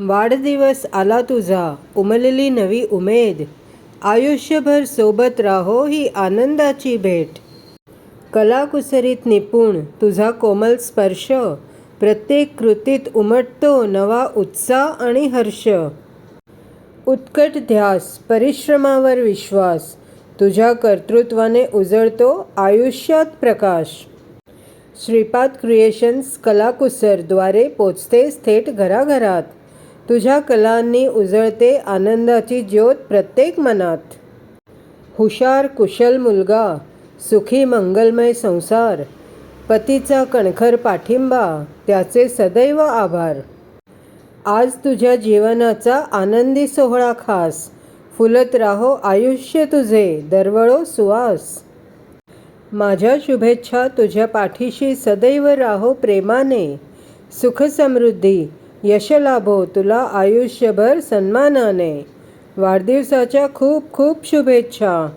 वाढदिवस आला तुझा उमलली नवी उमेद. आयुष्यभर सोबत राहो ही आनंदाची भेट. कलाकुसरीत निपुण तुझा कोमल स्पर्श. प्रत्येक कृतीत उमटतो नवा उत्साह आणि हर्ष. उत्कट ध्यास परिश्रमावर विश्वास. तुझ्या कर्तृत्वाने उजळतो आयुष्यात प्रकाश. श्रीपाद क्रिएशन्स कलाकुसरद्वारे पोचतेच थेट घराघरात. तुझ्या कलांनी उजळते आनंदाची ज्योत प्रत्येक मनात. हुशार कुशल मुलगा सुखी मंगलमय संसार पतीचा कणखर पाठिंबा त्याचे सदैव आभार. आज तुझ्या जीवनाचा आनंदी सोहळा खास. फुलत राहो आयुष्य तुझे दरवळो सुवास. माझ्या शुभेच्छा तुझ्या पाठीशी सदैव राहो प्रेमाने. सुख यश लाभो तुला आयुष्यभर सन्मानाने. वाढदिवसाच्या खूप खूप शुभेच्छा.